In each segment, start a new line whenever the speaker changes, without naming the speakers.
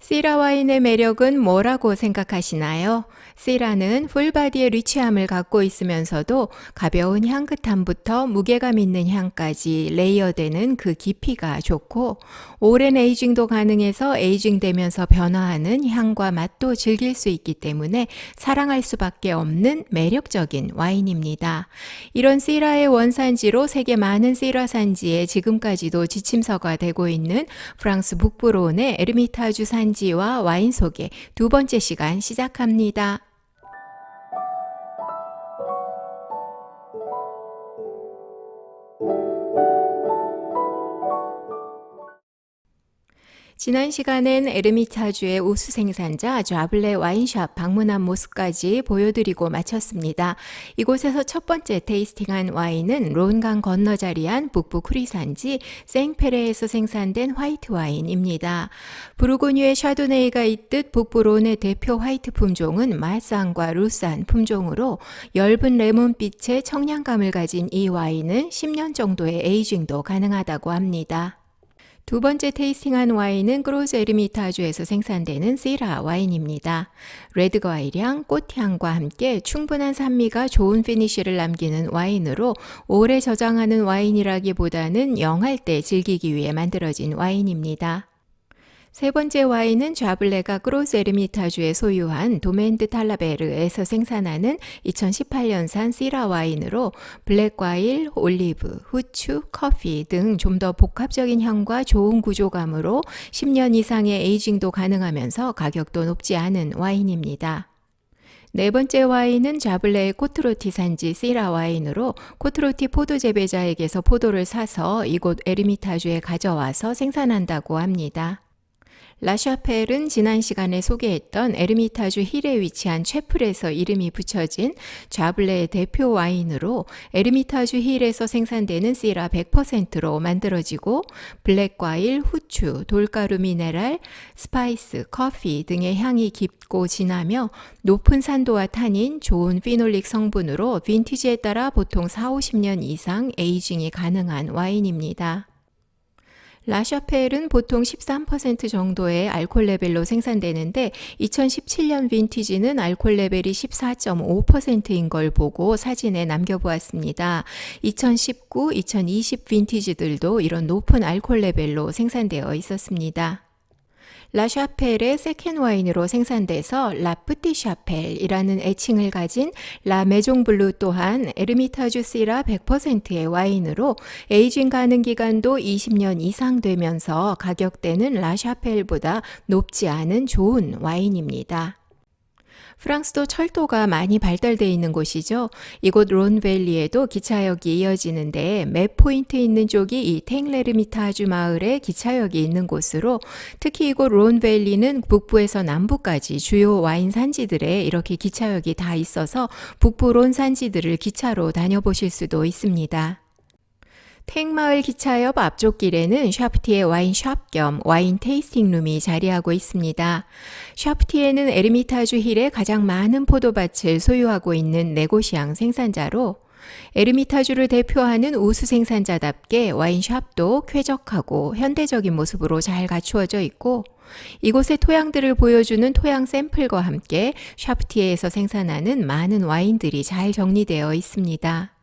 시라 와인의 매력은 뭐라고 생각하시나요? 시라는 풀바디의 리치함을 갖고 있으면서도 가벼운 향긋함부터 무게감 있는 향까지 레이어되는 그 깊이가 좋고 오랜 에이징도 가능해서 에이징되면서 변화하는 향과 맛도 즐길 수 있기 때문에 사랑할 수밖에 없는 매력적인 와인입니다. 이런 시라의 원산지로 세계 많은 시라 산지에 지금까지도 지침서가 되고 있는 프랑스 북부론의 에르미타주 산 지와 와인 소개 두 번째 시간 시작합니다. 지난 시간엔 에르미타주의 우수 생산자 좌블레 와인샵 방문한 모습까지 보여드리고 마쳤습니다. 이곳에서 첫 번째 테이스팅한 와인은 론강 건너 자리한 북부 쿠리산지 생페레에서 생산된 화이트 와인입니다. 부르고뉴의 샤도네이가 있듯 북부 론의 대표 화이트 품종은 마산과 루산 품종으로 엷은 레몬빛의 청량감을 가진 이 와인은 10년 정도의 에이징도 가능하다고 합니다. 두 번째 테이스팅한 와인은 크로즈 에르미타주에서 생산되는 시라 와인입니다. 레드 과일향, 꽃향과 함께 충분한 산미가 좋은 피니쉬를 남기는 와인으로 오래 저장하는 와인이라기보다는 영할 때 즐기기 위해 만들어진 와인입니다. 세 번째 와인은 좌블레가 크로스 에르미타주에 소유한 도멘드 탈라베르에서 생산하는 2018년산 시라 와인으로 블랙 과일, 올리브, 후추, 커피 등 좀 더 복합적인 향과 좋은 구조감으로 10년 이상의 에이징도 가능하면서 가격도 높지 않은 와인입니다. 네 번째 와인은 자블레의 코트로티 산지 시라 와인으로 코트로티 포도 재배자에게서 포도를 사서 이곳 에르미타주에 가져와서 생산한다고 합니다. 라샤펠은 지난 시간에 소개했던 에르미타주 힐에 위치한 채플에서 이름이 붙여진 좌블레의 대표 와인으로 에르미타주 힐에서 생산되는 시라 100%로 만들어지고 블랙 과일, 후추, 돌가루 미네랄, 스파이스, 커피 등의 향이 깊고 진하며 높은 산도와 타닌, 좋은 피놀릭 성분으로 빈티지에 따라 보통 4, 50년 이상 에이징이 가능한 와인입니다. 라샤펠은 보통 13% 정도의 알코올 레벨로 생산되는데 2017년 빈티지는 알코올 레벨이 14.5%인 걸 보고 사진에 남겨보았습니다. 2019, 2020 빈티지들도 이런 높은 알코올 레벨로 생산되어 있었습니다. 라샤펠의 세켄 와인으로 생산돼서 라프티 샤펠이라는 애칭을 가진 라 메종 블루 또한 에르미타주 시라 100%의 와인으로 에이징 가능 기간도 20년 이상 되면서 가격대는 라샤펠보다 높지 않은 좋은 와인입니다. 프랑스도 철도가 많이 발달되어 있는 곳이죠. 이곳 론밸리에도 기차역이 이어지는데 맵 포인트 있는 쪽이 이 탱레르미타주 마을에 기차역이 있는 곳으로 특히 이곳 론밸리는 북부에서 남부까지 주요 와인 산지들에 이렇게 기차역이 다 있어서 북부 론 산지들을 기차로 다녀보실 수도 있습니다. 탱마을 기차역 앞쪽 길에는 샤프티의 와인샵 겸 와인 테이스팅룸이 자리하고 있습니다. 샤프티에는 에르미타주 힐에 가장 많은 포도밭을 소유하고 있는 네고시앙 생산자로 에르미타주를 대표하는 우수 생산자답게 와인샵도 쾌적하고 현대적인 모습으로 잘 갖추어져 있고 이곳의 토양들을 보여주는 토양 샘플과 함께 샤프티에에서 생산하는 많은 와인들이 잘 정리되어 있습니다.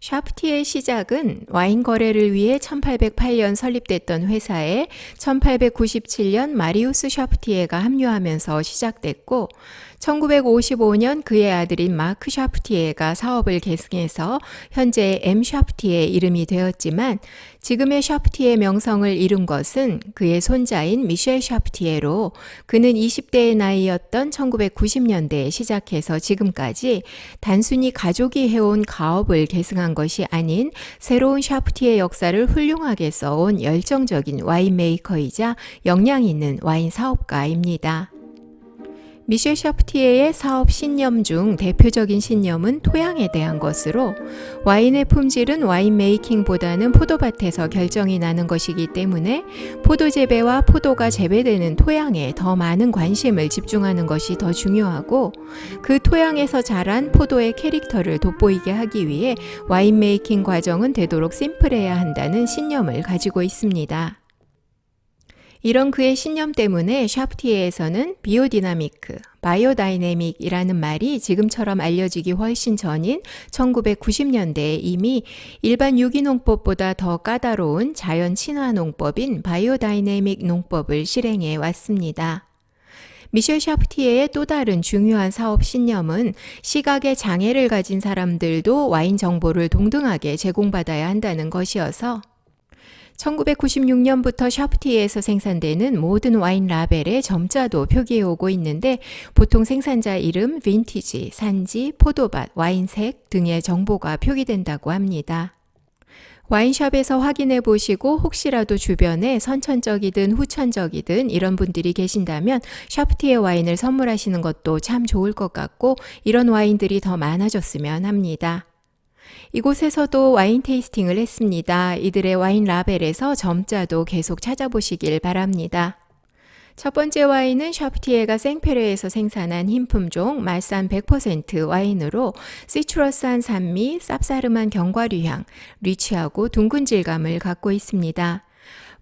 샤프티의 시작은 와인 거래를 위해 1808년 설립됐던 회사에 1897년 마리우스 샤프티에가 합류하면서 시작됐고 1955년 그의 아들인 마크 샤프티에가 사업을 계승해서 현재 M 샤프티에 이름이 되었지만 지금의 샤프티의 명성을 이룬 것은 그의 손자인 미셸 샤프티에로 그는 20대의 나이였던 1990년대에 시작해서 지금까지 단순히 가족이 해온 가업을 계승한 것이 아닌 새로운 샤프티의 역사를 훌륭하게 써온 열정적인 와인 메이커이자 역량 있는 와인 사업가입니다. 미셸 샤프티에의 사업 신념 중 대표적인 신념은 토양에 대한 것으로 와인의 품질은 와인 메이킹보다는 포도밭에서 결정이 나는 것이기 때문에 포도 재배와 포도가 재배되는 토양에 더 많은 관심을 집중하는 것이 더 중요하고 그 토양에서 자란 포도의 캐릭터를 돋보이게 하기 위해 와인 메이킹 과정은 되도록 심플해야 한다는 신념을 가지고 있습니다. 이런 그의 신념 때문에 샤프티에에서는 비오디나미크, 바이오다이내믹이라는 말이 지금처럼 알려지기 훨씬 전인 1990년대에 이미 일반 유기농법보다 더 까다로운 자연 친화 농법인 바이오다이내믹 농법을 실행해 왔습니다. 미셸 샤프티에의 또 다른 중요한 사업 신념은 시각의 장애를 가진 사람들도 와인 정보를 동등하게 제공받아야 한다는 것이어서 1996년부터 샤프티에에서 생산되는 모든 와인 라벨에 점자도 표기해 오고 있는데 보통 생산자 이름, 빈티지, 산지, 포도밭, 와인색 등의 정보가 표기된다고 합니다. 와인샵에서 확인해 보시고 혹시라도 주변에 선천적이든 후천적이든 이런 분들이 계신다면 샤프티의 와인을 선물하시는 것도 참 좋을 것 같고 이런 와인들이 더 많아졌으면 합니다. 이곳에서도 와인 테이스팅을 했습니다. 이들의 와인 라벨에서 점자도 계속 찾아보시길 바랍니다. 첫 번째 와인은 샤프티에가 생페르에서 생산한 흰 품종 말산 100% 와인으로 시트러스한 산미, 쌉싸름한 견과류향, 리치하고 둥근 질감을 갖고 있습니다.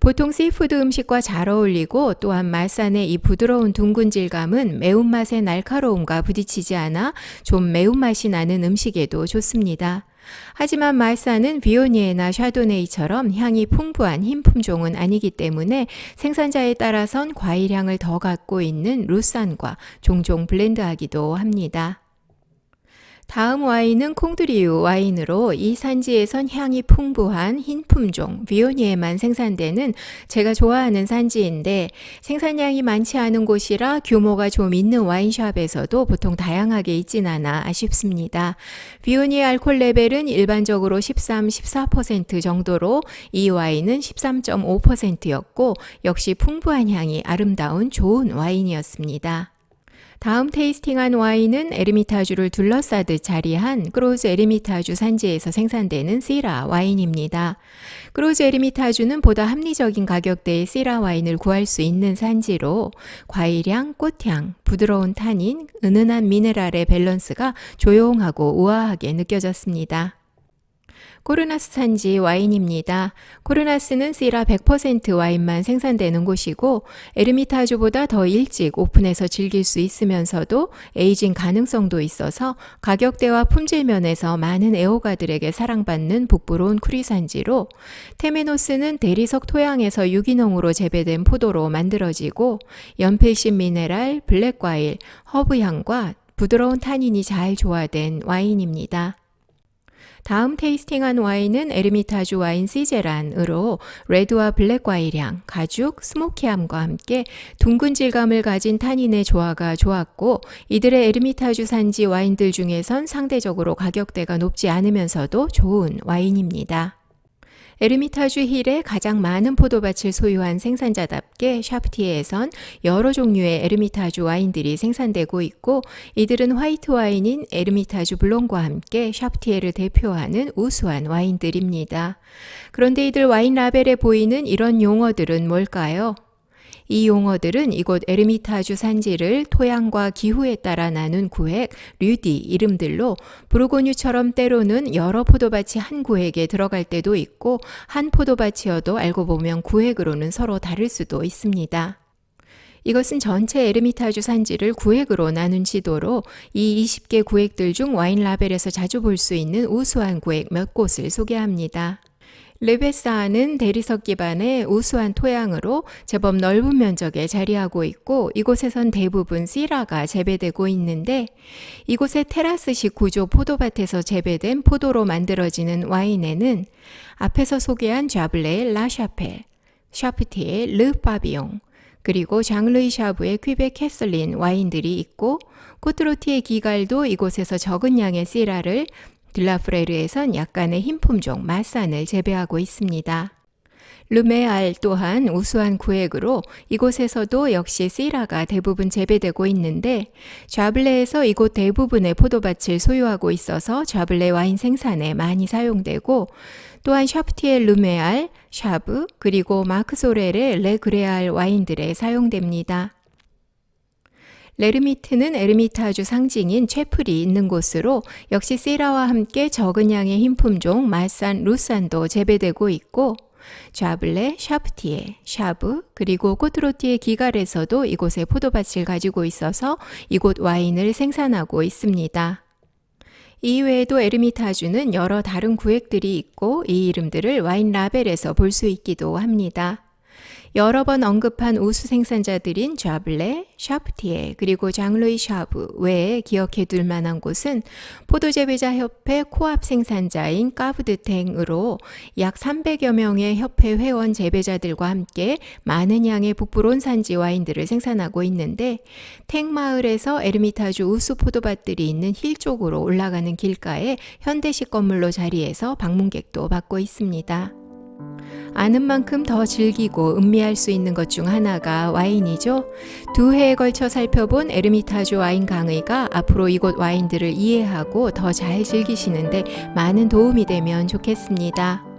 보통 시푸드 음식과 잘 어울리고 또한 말산의 이 부드러운 둥근 질감은 매운맛의 날카로움과 부딪히지 않아 좀 매운맛이 나는 음식에도 좋습니다. 하지만 말사는 비오니에나 샤도네이처럼 향이 풍부한 흰 품종은 아니기 때문에 생산자에 따라선 과일 향을 더 갖고 있는 루산과 종종 블렌드하기도 합니다. 다음 와인은 콩드리우 와인으로 이 산지에선 향이 풍부한 흰 품종 비오니에만 생산되는 제가 좋아하는 산지인데 생산량이 많지 않은 곳이라 규모가 좀 있는 와인샵에서도 보통 다양하게 있진 않아 아쉽습니다. 비오니에 알콜 레벨은 일반적으로 13, 14% 정도로 이 와인은 13.5%였고 역시 풍부한 향이 아름다운 좋은 와인이었습니다. 다음 테이스팅한 와인은 에르미타주를 둘러싸듯 자리한 크로즈 에르미타주 산지에서 생산되는 시라 와인입니다. 크로즈 에르미타주는 보다 합리적인 가격대의 시라 와인을 구할 수 있는 산지로 과일향, 꽃향, 부드러운 탄닌, 은은한 미네랄의 밸런스가 조용하고 우아하게 느껴졌습니다. 코르나스 산지 와인입니다. 코르나스는 시라 100% 와인만 생산되는 곳이고 에르미타주보다 더 일찍 오픈해서 즐길 수 있으면서도 에이징 가능성도 있어서 가격대와 품질 면에서 많은 애호가들에게 사랑받는 북부로운 쿠리산지로 테메노스는 대리석 토양에서 유기농으로 재배된 포도로 만들어지고 연필신 미네랄, 블랙과일, 허브향과 부드러운 타닌이 잘 조화된 와인입니다. 다음 테이스팅한 와인은 에르미타주 와인 시제란으로 레드와 블랙 과일향, 가죽, 스모키함과 함께 둥근 질감을 가진 탄닌의 조화가 좋았고 이들의 에르미타주 산지 와인들 중에선 상대적으로 가격대가 높지 않으면서도 좋은 와인입니다. 에르미타주 힐에 가장 많은 포도밭을 소유한 생산자답게 샤프티에선 여러 종류의 에르미타주 와인들이 생산되고 있고 이들은 화이트 와인인 에르미타주 블롱과 함께 샤프티에를 대표하는 우수한 와인들입니다. 그런데 이들 와인 라벨에 보이는 이런 용어들은 뭘까요? 이 용어들은 이곳 에르미타주 산지를 토양과 기후에 따라 나눈 구획, 류디 이름들로 브루고뉴처럼 때로는 여러 포도밭이 한 구획에 들어갈 때도 있고 한 포도밭이어도 알고 보면 구획으로는 서로 다를 수도 있습니다. 이것은 전체 에르미타주 산지를 구획으로 나눈 지도로 이 20개 구획들 중 와인 라벨에서 자주 볼 수 있는 우수한 구획 몇 곳을 소개합니다. 르베사는 대리석 기반의 우수한 토양으로 제법 넓은 면적에 자리하고 있고 이곳에선 대부분 씨라가 재배되고 있는데 이곳의 테라스식 구조 포도밭에서 재배된 포도로 만들어지는 와인에는 앞에서 소개한 좌블레의 라샤펠, 샤프티의 르 파비용, 그리고 장르이 샤브의 퀴베 캐슬린 와인들이 있고 코트로티의 기갈도 이곳에서 적은 양의 씨라를 딜라프레르에선 약간의 흰 품종 마산을 재배하고 있습니다. 르메알 또한 우수한 구획으로 이곳에서도 역시 시라가 대부분 재배되고 있는데 좌블레에서 이곳 대부분의 포도밭을 소유하고 있어서 좌블레 와인 생산에 많이 사용되고 또한 샤프티의 르메알, 샤브 그리고 마크소렐의 레그레알 와인들에 사용됩니다. 레르미트는 에르미타주 상징인 채플이 있는 곳으로 역시 세라와 함께 적은 양의 흰 품종 말산, 루산도 재배되고 있고 좌블레, 샤프티에, 샤브, 그리고 코트로티의 기갈에서도 이곳에 포도밭을 가지고 있어서 이곳 와인을 생산하고 있습니다. 이외에도 에르미타주는 여러 다른 구획들이 있고 이 이름들을 와인 라벨에서 볼 수 있기도 합니다. 여러 번 언급한 우수 생산자들인 좌블레, 샤프티에 그리고 장루이 샤브 외에 기억해 둘 만한 곳은 포도재배자 협회 코앞 생산자인 까브드탱으로 약 300여 명의 협회 회원 재배자들과 함께 많은 양의 북부론 산지 와인들을 생산하고 있는데 탱 마을에서 에르미타주 우수 포도밭들이 있는 힐 쪽으로 올라가는 길가에 현대식 건물로 자리해서 방문객도 받고 있습니다. 아는 만큼 더 즐기고 음미할 수 있는 것 중 하나가 와인이죠. 두 해에 걸쳐 살펴본 에르미타주 와인 강의가 앞으로 이곳 와인들을 이해하고 더 잘 즐기시는데 많은 도움이 되면 좋겠습니다.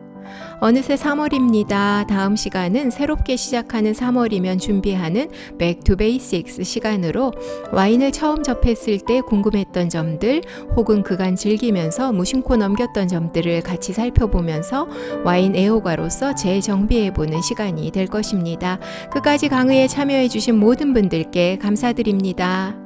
어느새 3월입니다. 다음 시간은 새롭게 시작하는 3월이면 준비하는 Back to Basics 시간으로 와인을 처음 접했을 때 궁금했던 점들 혹은 그간 즐기면서 무심코 넘겼던 점들을 같이 살펴보면서 와인 애호가로서 재정비해보는 시간이 될 것입니다. 끝까지 강의에 참여해주신 모든 분들께 감사드립니다.